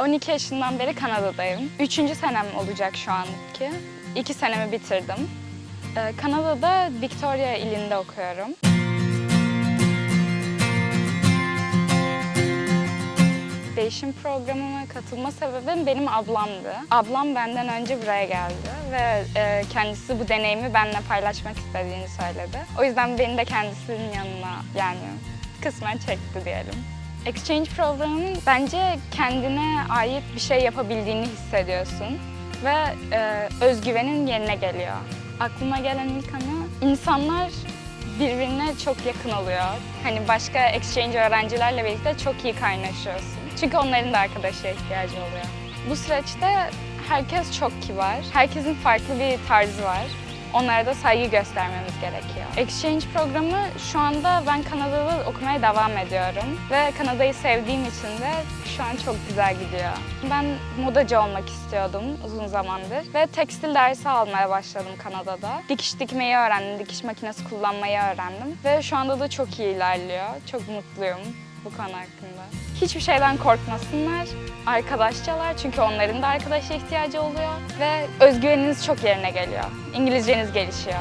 12 yaşından beri Kanada'dayım. Üçüncü senem olacak şu anki. İki senemi bitirdim. Ee, Kanada'da Victoria ilinde okuyorum. Değişim programıma katılma sebebim benim ablamdı. Ablam benden önce buraya geldi ve e, kendisi bu deneyimi benimle paylaşmak istediğini söyledi. O yüzden beni de kendisinin yanına yani kısmen çekti diyelim. Exchange programının bence kendine ait bir şey yapabildiğini hissediyorsun ve e, özgüvenin yerine geliyor. Aklıma gelen ilk anı insanlar birbirine çok yakın oluyor. Hani başka exchange öğrencilerle birlikte çok iyi kaynaşıyorsun. Çünkü onların da arkadaşa ihtiyacı oluyor. Bu süreçte herkes çok kibar. Herkesin farklı bir tarzı var. Onlara da saygı göstermemiz gerekiyor. Exchange programı şu anda ben Kanada'da okumaya devam ediyorum. Ve Kanada'yı sevdiğim için de şu an çok güzel gidiyor. Ben modacı olmak istiyordum uzun zamandır. Ve tekstil dersi almaya başladım Kanada'da. Dikiş dikmeyi öğrendim, dikiş makinesi kullanmayı öğrendim. Ve şu anda da çok iyi ilerliyor. Çok mutluyum bu konu hakkında. Hiçbir şeyden korkmasınlar. Arkadaşçalar çünkü onların da arkadaşa ihtiyacı oluyor ve özgüveniniz çok yerine geliyor. İngilizceniz gelişiyor.